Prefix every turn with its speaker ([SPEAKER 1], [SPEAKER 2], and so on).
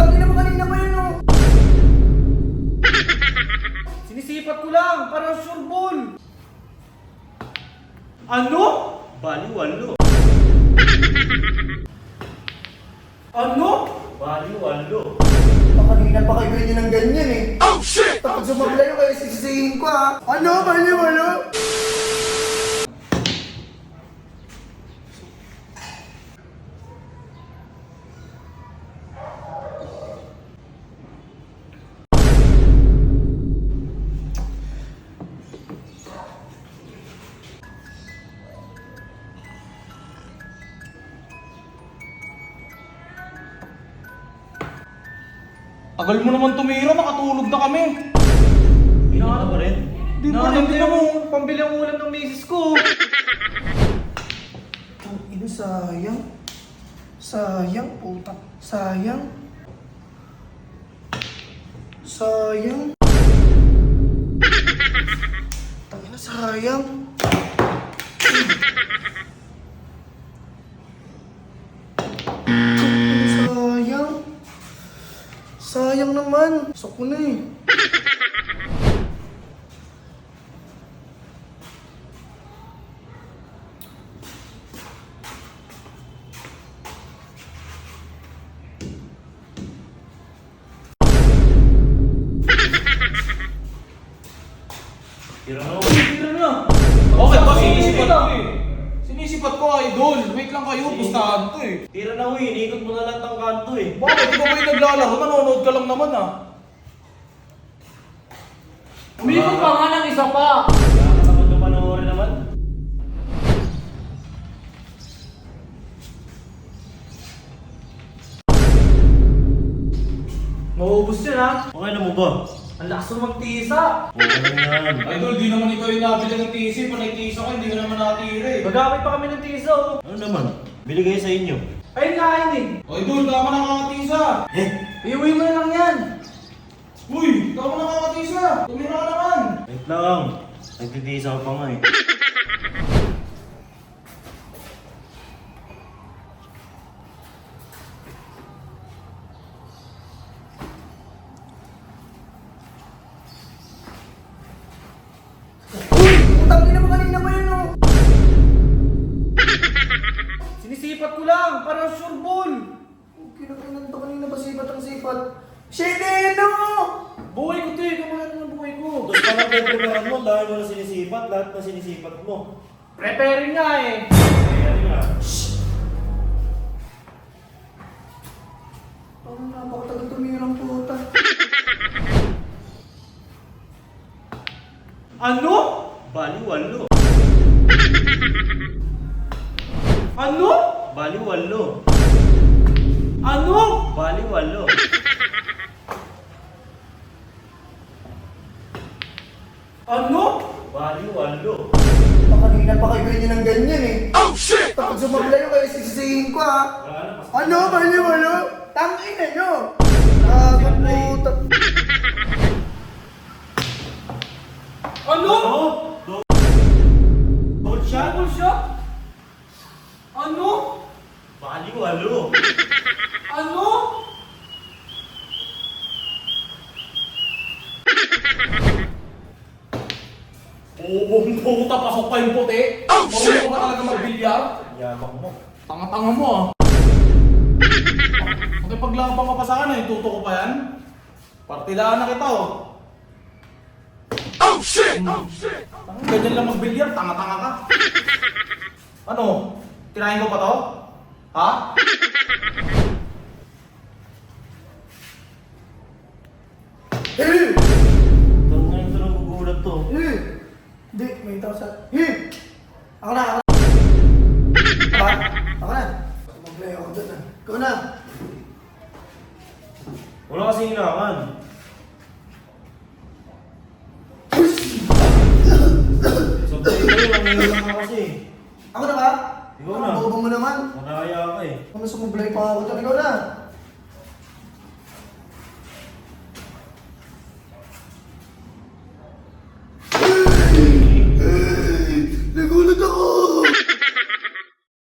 [SPEAKER 1] Tangin mo kanina pa yun oh.
[SPEAKER 2] Sinisipat ko lang, para sure ball. Ano?
[SPEAKER 3] Baliwalo.
[SPEAKER 2] Ano?
[SPEAKER 3] Baliwalo.
[SPEAKER 1] Ah, Kanina pa kayo ganyan ng ganyan eh. Oh shit! Tapos sumabla yung kaya sisisihin ko ah. Ano? Bali walo?
[SPEAKER 2] Tagal mo naman tumira, makatulog na kami.
[SPEAKER 3] Ginawa pa rin.
[SPEAKER 2] Di ba hindi mo pambili ang ulam ng misis ko?
[SPEAKER 1] Ang ino sayang. Sayang puta. Sayang. Sayang. Tangina sayang. Sayang. Sayang naman. Sok ko na eh.
[SPEAKER 3] Tira.
[SPEAKER 2] Okay ba? Sinisipat ko eh. Sinisipat ko, idol. Wait lang kayo, pustahan to eh.
[SPEAKER 3] Tira na huy, inikot mo na lang ng kanto eh.
[SPEAKER 2] Bakit? Di ba kayo naglalaro? Nanonood ka lang naman ah.
[SPEAKER 4] Umikot pa nga ng isa pa.
[SPEAKER 3] Nakakapag ka panoorin naman.
[SPEAKER 2] Mauubos yun ah.
[SPEAKER 3] Okay na mo ba?
[SPEAKER 2] Ang lakas mo magtisa.
[SPEAKER 3] Na yan.
[SPEAKER 2] Idol, di naman ikaw yung nabili ng tisi. Panay tisa ka, hindi ka naman nakatira eh. Magamit pa kami ng tisa oh.
[SPEAKER 3] Ano naman? Biligay sa inyo.
[SPEAKER 2] Nga yun eh. Idol, tama na nakakatisa.
[SPEAKER 3] Eh,
[SPEAKER 2] Iuwi mo na lang yan. Uy, tama na nakakatisa. Tumira ka naman.
[SPEAKER 3] wait lang. Nagtitiisa ko pa nga eh.
[SPEAKER 1] Sipat ang sipat? Sheneno!
[SPEAKER 2] Buhay ko to eh, kamahal ng buhay ko.
[SPEAKER 3] Tapos pa lang pagpupunan mo, dahil mo na sinisipat, lahat na sinisipat mo.
[SPEAKER 2] Preparing nga eh.
[SPEAKER 3] Kaya nga.
[SPEAKER 1] Ang napakatagal tumirang puta.
[SPEAKER 2] Ano?
[SPEAKER 3] Baliwalo.
[SPEAKER 2] Ano?
[SPEAKER 3] Baliwalo.
[SPEAKER 2] Ano?
[SPEAKER 3] Baliwalo.
[SPEAKER 2] Ano?
[SPEAKER 3] Baliwalo.
[SPEAKER 1] Ah, Kanina pa kayo ganyan ng ganyan eh. Oh shit! Tapos sumabla yung kaya sisisihin ko ah.
[SPEAKER 3] Pas-
[SPEAKER 1] Ano? Bali walo? Tangin na nyo! Nakakaputa.
[SPEAKER 2] Ano?
[SPEAKER 3] Baliwalo.
[SPEAKER 2] Ano? Bubong puta, pasok pa yung puti. Oh, shit! Marunong ka ba talaga magbilyar?
[SPEAKER 3] Yabang mo.
[SPEAKER 2] Tanga-tanga mo ah. Pag paglabang ka pa sa akin, ituto ko pa yan. Partidahan na kita oh. Oh shit! Oh shit! Ganyan lang magbilyar, tanga-tanga ka. Ano? Tirahin ko pa to? Ha?
[SPEAKER 1] Eh!
[SPEAKER 3] Ito na ito nang gugulat to.
[SPEAKER 1] Eh! Hindi, may tao sa... Eh! Ako na, ako na. Ako, ako na. Ako ah. Ikaw na.
[SPEAKER 3] Wala kasi hinangan. Sabi ko kasi.
[SPEAKER 1] Ako na ba?
[SPEAKER 3] Ikaw na.
[SPEAKER 1] Ang bobo mo naman.
[SPEAKER 3] Nakaya ka eh.
[SPEAKER 1] Ano sumublay pa ako dun? Ikaw na.